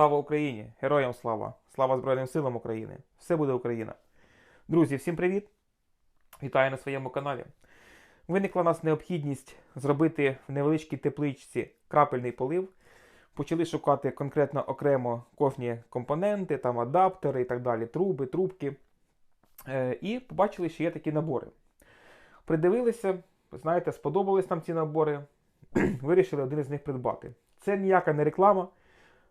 Слава Україні! Героям слава! Слава Збройним силам України! Все буде Україна! Друзі, всім привіт! Вітаю на своєму каналі. Виникла у нас необхідність зробити в невеличкій тепличці крапельний полив. Почали шукати конкретно окремо кожні компоненти, там адаптери і так далі, труби, трубки. Е, і побачили, що є такі набори. Придивилися, знаєте, сподобались нам ці набори. Вирішили один із них придбати. Це ніяка не реклама.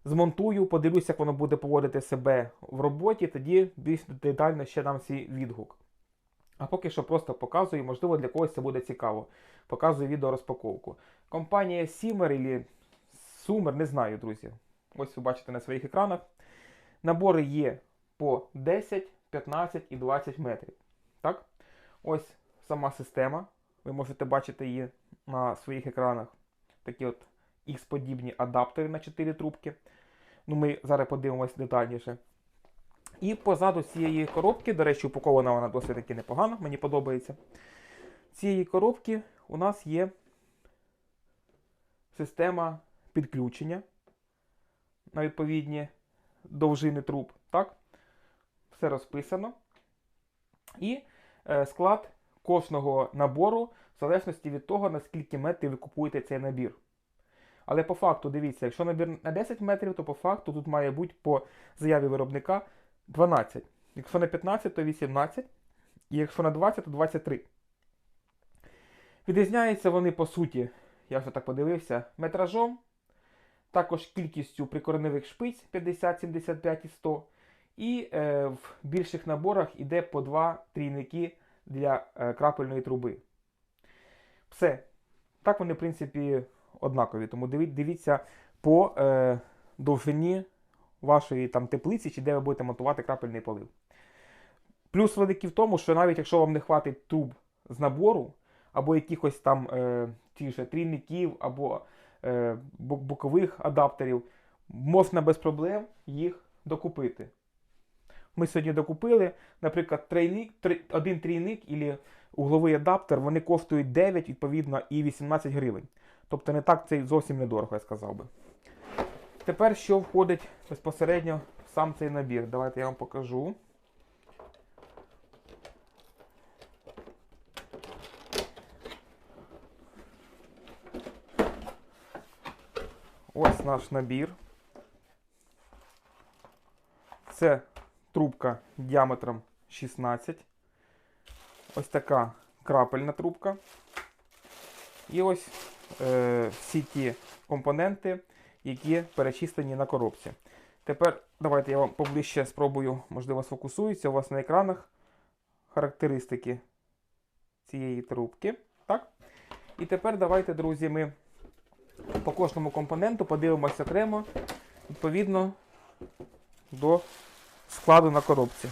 Змонтую, подивлюся, як воно буде поводити себе в роботі, тоді більш детально ще дам свій відгук. А поки що просто показую, можливо, для когось це буде цікаво. Показую відеорозпаковку. Компанія Simmer или Sumer, не знаю, друзі. Ось ви бачите на своїх екранах. Набори є по 10, 15 і 20 метрів. Так? Ось сама система. Ви можете бачити її на своїх екранах. Такі от X-подібні адаптери на 4 трубки. Ну, Ми зараз подивимось детальніше. І позаду цієї коробки, до речі, упакована вона досить таки непогано, мені подобається. Цієї коробки у нас є система підключення на відповідні довжини труб. Так? Все розписано. І е, склад кожного набору в залежності від того, наскільки метрів ви купуєте цей набір. Але по факту, дивіться, якщо набір на 10 метрів, то по факту тут має бути по заяві виробника 12. Якщо на 15, то 18. І якщо на 20, то 23. Відрізняються вони, по суті, я вже так подивився, метражом, також кількістю прикореневих шпиць 50, 75 і 100. І е, в більших наборах йде по два трійники для е, крапельної труби. Все. Так вони, в принципі, однакові. Тому дивіться по е, довжині вашої там теплиці, чи де ви будете монтувати крапельний полив. Плюс великий в тому, що навіть якщо вам не хватить труб з набору, або якихось там е, ті ж трійників, або е, бокових адаптерів, можна без проблем їх докупити. Ми сьогодні докупили, наприклад, трійник, три, один трійник або угловий адаптер, вони коштують 9, відповідно, і 18 гривень. Тобто не так це зовсім недорого, я сказав би. Тепер що входить безпосередньо в сам цей набір? Давайте я вам покажу. Ось наш набір. Це трубка діаметром 16. Ось така крапельна трубка. І ось е, всі ті компоненти, які перечислені на коробці. Тепер давайте я вам поближче спробую, можливо, сфокусується у вас на екранах характеристики цієї трубки. Так? І тепер давайте, друзі, ми по кожному компоненту подивимося окремо відповідно до складу на коробці.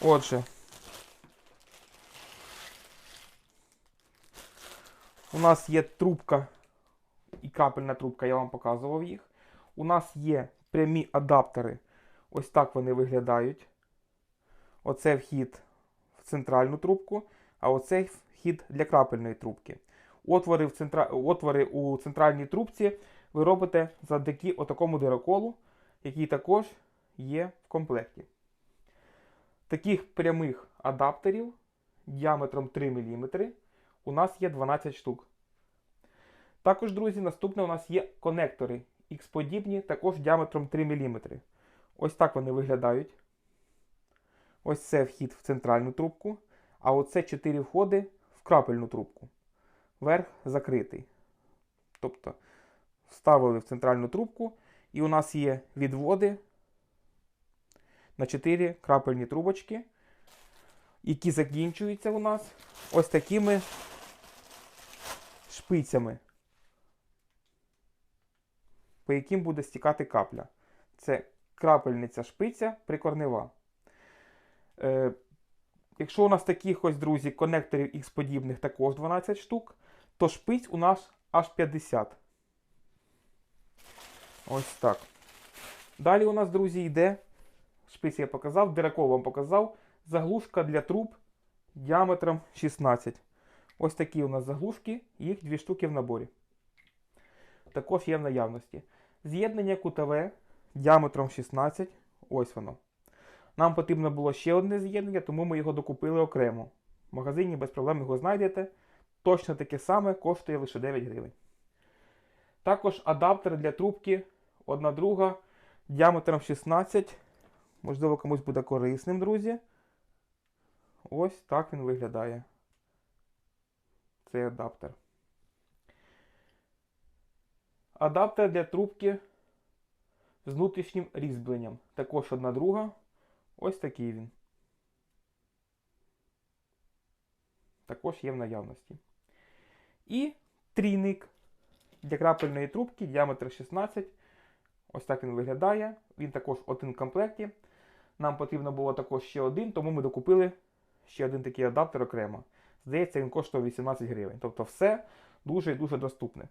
Отже, у нас є трубка і капельна трубка, я вам показував їх. У нас є прямі адаптери. Ось так вони виглядають. Оце вхід в центральну трубку, а оцей вхід для крапельної трубки. Отвори в центра... Отвори у центральній трубці ви робите завдяки отакому дироколу, який також є в комплекті. Таких прямих адаптерів діаметром 3 мм у нас є 12 штук. Також, друзі, наступне у нас є конектори X-подібні, також діаметром 3 мм. Ось так вони виглядають. Ось це вхід в центральну трубку. А оце 4 входи в крапельну трубку. Верх закритий. Тобто вставили в центральну трубку, і у нас є відводи на 4 крапельні трубочки, які закінчуються у нас ось такими шпицями по яким буде стікати капля. Це крапельниця шпиця прикорнева. Е, Якщо у нас таких ось, друзі, конекторів X подібних також 12 штук, то шпиць у нас аж 50. Ось так. Далі у нас, друзі, йде, шпиць я показав, диракол вам показав, заглушка для труб діаметром 16. Ось такі у нас заглушки, їх дві штуки в наборі. Також є в наявності. З'єднання кутове діаметром 16. Ось воно. Нам потрібно було ще одне з'єднання, тому ми його докупили окремо. В магазині без проблем його знайдете. Точно таке саме коштує лише 9 гривень. Також адаптер для трубки одна друга діаметром 16. Можливо, комусь буде корисним, друзі. Ось так він виглядає. Цей адаптер. Адаптер для трубки з внутрішнім різьбленням. Також одна друга. Ось такий він. Також є в наявності. І трійник для крапельної трубки, діаметр 16. Ось так він виглядає. Він також один в комплекті. Нам потрібно було також ще один, тому ми докупили ще один такий адаптер окремо. Здається, він коштував 18 гривень. Тобто все дуже і дуже доступне.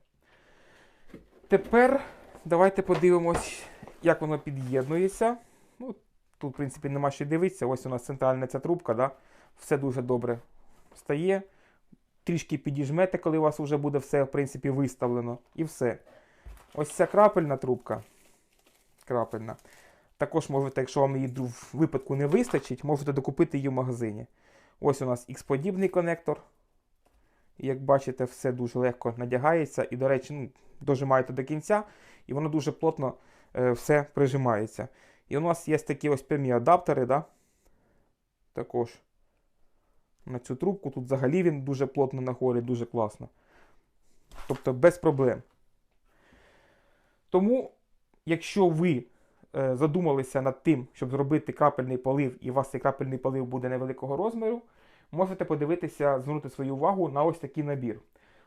Тепер давайте подивимось, як воно під'єднується. Ну, тут, в принципі, нема що дивитися. Ось у нас центральна ця трубка, да? все дуже добре стає. Трішки підіжмете, коли у вас вже буде все, в принципі, виставлено. І все. Ось ця крапельна трубка. Крапельна. Також можете, якщо вам її в випадку не вистачить, можете докупити її в магазині. Ось у нас X-подібний конектор. Як бачите, все дуже легко надягається. І, до речі, ну, дожимаєте до кінця, і воно дуже плотно е, все прижимається. І у нас є такі ось прямі адаптери, да? також на цю трубку. Тут взагалі він дуже плотно нагорі, дуже класно. Тобто без проблем. Тому, якщо ви задумалися над тим, щоб зробити крапельний полив, і у вас цей крапельний полив буде невеликого розміру, можете подивитися, звернути свою увагу на ось такий набір.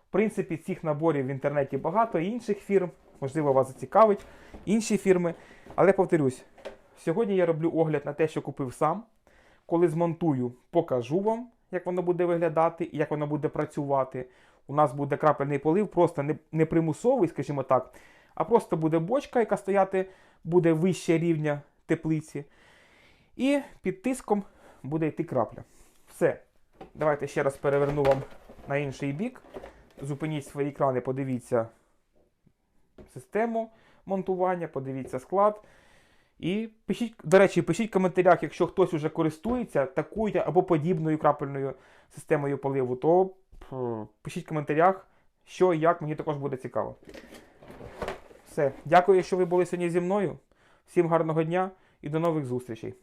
В принципі, цих наборів в інтернеті багато, інших фірм, можливо, вас зацікавить, інші фірми. Але повторюсь, сьогодні я роблю огляд на те, що купив сам. Коли змонтую, покажу вам, як воно буде виглядати і як воно буде працювати. У нас буде крапельний полив, просто не примусовий, скажімо так, а просто буде бочка, яка стояти буде вище рівня теплиці. І під тиском буде йти крапля. Все. Давайте ще раз переверну вам на інший бік. Зупиніть свої екрани, подивіться систему монтування, подивіться склад. І пишіть, до речі, пишіть в коментарях, якщо хтось вже користується такою або подібною крапельною системою поливу, то пишіть в коментарях, що і як, мені також буде цікаво. Все. Дякую, що ви були сьогодні зі мною. Всім гарного дня і до нових зустрічей.